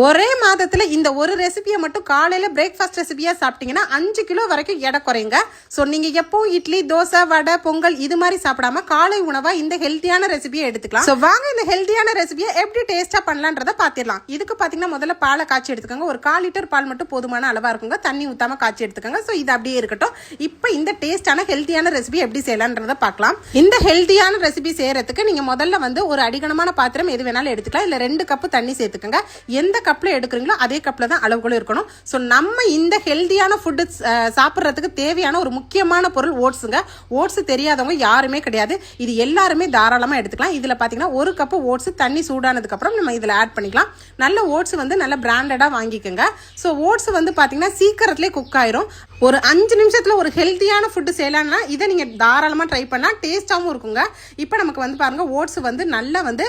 ஒரே மாதத்தில் இந்த ஒரு ரெசிபியை மட்டும் காலையில் பிரேக்ஃபாஸ்ட் ரெசிபியாக சாப்பிட்டீங்கன்னா அஞ்சு கிலோ வரைக்கும் எடை குறையுங்க. ஸோ நீங்கள் எப்பவும் இட்லி தோசை வடை பொங்கல் இது மாதிரி சாப்பிடாம காலை உணவாக இந்த ஹெல்த்தியான ரெசிபியை எடுத்துக்கலாம். ஸோ வாங்க இந்த ஹெல்த்தியான ரெசிபியை எப்படி டேஸ்ட்டாக பண்ணலான்றத பார்த்துடலாம். இதுக்கு பார்த்தீங்கன்னா முதல்ல பாலை காய்ச்சி எடுத்துக்கோங்க. ஒரு கால் லிட்டர் பால் மட்டும் போதுமான அளவாக இருக்குங்க. தண்ணி ஊற்றாமல் காய்ச்சி எடுத்துக்கோங்க. ஸோ இது அப்படியே இருக்கட்டும். இப்போ இந்த டேஸ்டான ஹெல்த்தியான ரெசிபி எப்படி செய்யலான்றத பார்க்கலாம். இந்த ஹெல்த்தியான ரெசிபி செய்கிறதுக்கு நீங்கள் முதல்ல வந்து ஒரு அடிகனமான பாத்திரம் எது வேணாலும் எடுத்துக்கலாம். இல்லை ரெண்டு கப்பு தண்ணி சேர்த்துக்கோங்க. எந்த கப்பில் எடுக்கிறீங்களோ அதே கப்பில் தான் அளவுகளும் இருக்கணும். ஸோ நம்ம இந்த ஹெல்த்தியான ஃபுட்டு சாப்பிட்றதுக்கு தேவையான ஒரு முக்கியமான பொருள் ஓட்ஸுங்க. ஓட்ஸ் தெரியாதவங்க யாருமே கிடையாது. இது எல்லாருமே தாராளமாக எடுத்துக்கலாம். இதில் பார்த்தீங்கன்னா ஒரு கப்பு ஓட்ஸ் தண்ணி சூடானதுக்கப்புறம் நம்ம இதில் ஆட் பண்ணிக்கலாம். நல்ல ஓட்ஸ் வந்து நல்ல பிராண்டடாக வாங்கிக்கோங்க. ஸோ ஓட்ஸ் வந்து பார்த்தீங்கன்னா சீக்கிரத்துலேயே குக் ஆயிரும். ஒரு அஞ்சு நிமிஷத்தில் ஒரு ஹெல்த்தியான ஃபுட்டு செய்யலாம்னா இதை நீங்கள் தாராளமாக ட்ரை பண்ணால் டேஸ்ட்டாகவும் இருக்குங்க. இப்போ நமக்கு வந்து பாருங்கள் ஓட்ஸ் வந்து நல்லா வந்து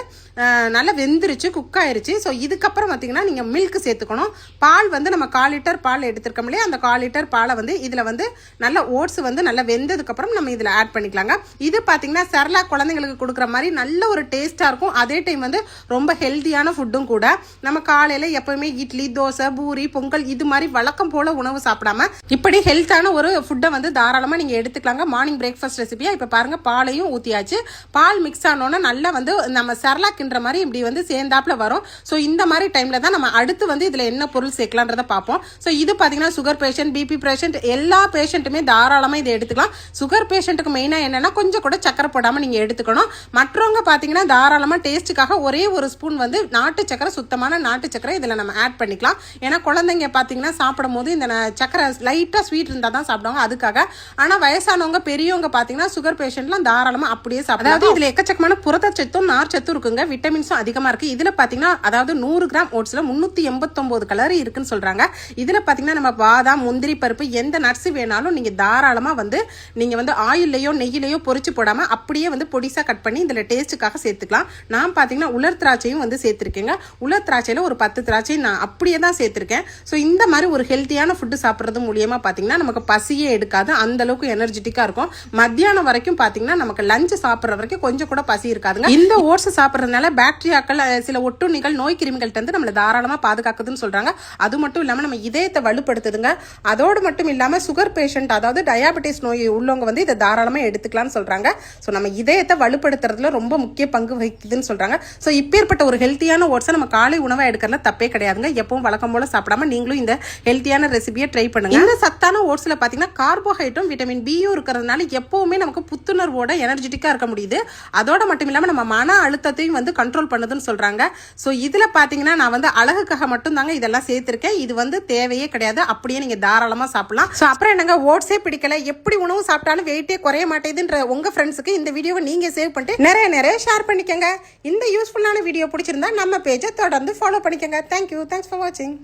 நல்லா வெந்துருச்சு குக் ஆயிருச்சு. ஸோ இதுக்கப்புறம் பார்த்தீங்கன்னா நீங்கள் மில்க் சேர்த்துக்கணும். பால் வந்து நம்ம கால் லிட்டர் பால் எடுத்துருக்கோம் இல்லையா? அந்த கால் லிட்டர் பாலை வந்து இதில் வந்து நல்ல ஓட்ஸ் வந்து நல்லா வெந்ததுக்கப்புறம் நம்ம இதில் ஆட் பண்ணிக்கலாங்க. இது பார்த்தீங்கன்னா சரலா குழந்தைங்களுக்கு கொடுக்குற மாதிரி நல்ல ஒரு டேஸ்ட்டாக இருக்கும். அதே டைம் வந்து ரொம்ப ஹெல்த்தியான ஃபுட்டும் கூட. நம்ம காலையில் எப்போவுமே இட்லி தோசை பூரி பொங்கல் இது மாதிரி வழக்கம் போல உணவு சாப்பிடாம இப்படி ஹெல்த்தான ஒரு ஃபுட்டை வந்து தாராளமாக நீங்கள் எடுத்துக்கலாங்க. மார்னிங் பிரேக்ஃபாஸ்ட் ரெசிபியாக இப்போ பாருங்கள் பாலையும் ஊற்றியாச்சு பால் மிக்ஸ் ஆனோன்னா நல்லா வந்து நம்ம சரலாக்கின்ற மாதிரி இப்படி வந்து சேர்ந்தாப்புல வரும். ஸோ இந்த மாதிரி டைமில் தான் நம்ம அடுத்து வந்து இதில் என்ன பொருள் சேர்க்கலான்றதை பார்ப்போம். ஸோ இது பார்த்தீங்கன்னா சுகர் பேஷண்ட் பிபி பேஷண்ட் எல்லா பேஷண்ட்டுமே தாராளமாக இதை எடுத்துக்கலாம். சுகர் பேஷண்ட்டுக்கு மெயினாக என்னன்னா கொஞ்சம் கூட சக்கரை போடாமல் நீங்கள் எடுத்துக்கணும். மற்றவங்க பார்த்தீங்கன்னா தாராளமாக டேஸ்ட்டுக்காக ஒரே ஒரு ஸ்பூன் வந்து நாட்டு சக்கரை சுத்தமான நாட்டு சக்கரை இதில் நம்ம ஆட் பண்ணிக்கலாம். ஏன்னா குழந்தைங்க பார்த்தீங்கன்னா சாப்பிடும் போது இந்த சக்கரை லைட்டாக ஸ்வீட் இருந்தால் தான் சாப்பிடுவாங்க அதுக்காக. ஆனால் வயசானவங்க பெரியவங்க பார்த்தீங்கன்னா சுகர் பேஷண்ட்லாம் தாராளமாக அப்படியே சாப்பிடும் அதாவது இதில் எக்கச்சக்கமான புரதச்சத்தும் நார்ச்சத்தும் இருக்குங்க. விட்டமின்ஸும் அதிகமாக இருக்குது இதில் பார்த்தீங்கன்னா அதாவது நூறு கிராம் ஓட்ஸில் முந்நூற்றி எண்பத்தொம்போது கலர் இருக்குன்னு சொல்கிறாங்க இதில் பார்த்தீங்கன்னா நம்ம பாதாம் முந்திரி பருப்பு எந்த நட்ஸ் வேணாலும் நீங்கள் தாராளமாக வந்து நீங்கள் வந்து ஆயில்லையோ நெய்யிலையோ பொறிச்சு போடாமல் அப்படியே வந்து பொடிசாக கட் பண்ணி இதில் டேஸ்ட்டுக்காக சேர்த்துக்கலாம். நான் பார்த்தீங்கன்னா உலர் திராட்சையும் வந்து சேர்த்துருக்கேங்க. உலர் திராட்சையில் ஒரு பத்து திராட்சை நான் அப்படியே தான் சேர்த்துருக்கேன். ஸோ இந்த மாதிரி ஒரு ஹெல்த்தியான ஃபுட்டு சாப்பிட்றது மூலியமாக பார்த்தீங்கன்னா நமக்கு பசியே எடுக்காது. அந்தளவுக்கு எனர்ஜெட்டிக்காக இருக்கும். மத்தியானம் வரைக்கும் பார்த்தீங்கன்னா நமக்கு லஞ்ச் சாப்பிட்ற வரைக்கும் கொஞ்சம் கூட பசி இருக்காதுங்க. இந்த ஓட்ஸ் சாப்பிட்றதுனால பாக்டீரியாக்கள் சில ஒட்டுண்ணிகள் நோய் கிருமிகள்ட்ட வந்து நம்மளை தாராளமாக பாதுகாக்குதுன்னு சொல்றாங்க. அது மட்டும் இல்லாமல் நம்ம இதயத்தை வலுப்படுத்துதுங்க. அதோடு மட்டும் இல்லாமல் சுகர் பேஷண்ட் அதாவது டயாபெட்டிஸ் நோய் உள்ளவங்க வந்து இதை தாராளமாக எடுத்துக்கலாம்னு சொல்றாங்க. ஸோ நம்ம இதயத்தை வலுப்படுத்துறதுல ரொம்ப முக்கிய பங்கு வகிக்குதுன்னு சொல்றாங்க. ஸோ இப்பேற்பட்ட ஒரு ஹெல்த்தியான ஓட்ஸை நம்ம காலை உணவாக எடுக்கிறதுல தப்பே கிடையாதுங்க. எப்பவும் வழக்கம் போல சாப்பிடாம நீங்களும் இந்த ஹெல்த்தியான ரெசிபியை ட்ரை பண்ணுங்க. இந்த சத்தான ஓட்ஸ்ல பார்த்தீங்கன்னா கார்போஹைட்ரும் விட்டமின் பியும் இருக்கிறதுனால எப்பவுமே நமக்கு புத்துணர்வோட எனர்ஜெட்டிக்காக இருக்க முடியுது. அதோட மட்டும் இல்லாமல் நம்ம மன அழுத்தத்தையும் வந்து கண்ட்ரோல் பண்ணுதுன்னு சொல்றாங்க. ஸோ இதில் பார்த்தீங்கன்னா நான் வந்து அழகுக்காக மட்டும் தாங்க இதெல்லாம் சேர்த்துருக்கேன். இது வந்து தேவையே கிடையாது. அப்படியே நீங்கள் தாராளமாக சாப்பிடலாம். ஸோ அப்புறம் என்னங்க ஓட்ஸே பிடிக்கல. எப்படி உணவு சாப்பிட்டாலும் வெயிட்டே குறைய மாட்டேதுன்ற உங்கள் ஃப்ரெண்ட்ஸுக்கு இந்த வீடியோவை நீங்கள் சேவ் பண்ணிட்டு நிறைய நிறைய ஷேர் பண்ணிக்கோங்க. இந்த யூஸ்ஃபுல்லான வீடியோ பிடிச்சிருந்தா நம்ம பேஜை தொடர்ந்து ஃபாலோ பண்ணிக்கோங்க. தேங்க்யூ தேங்க்ஸ் ஃபார் வாட்சிங்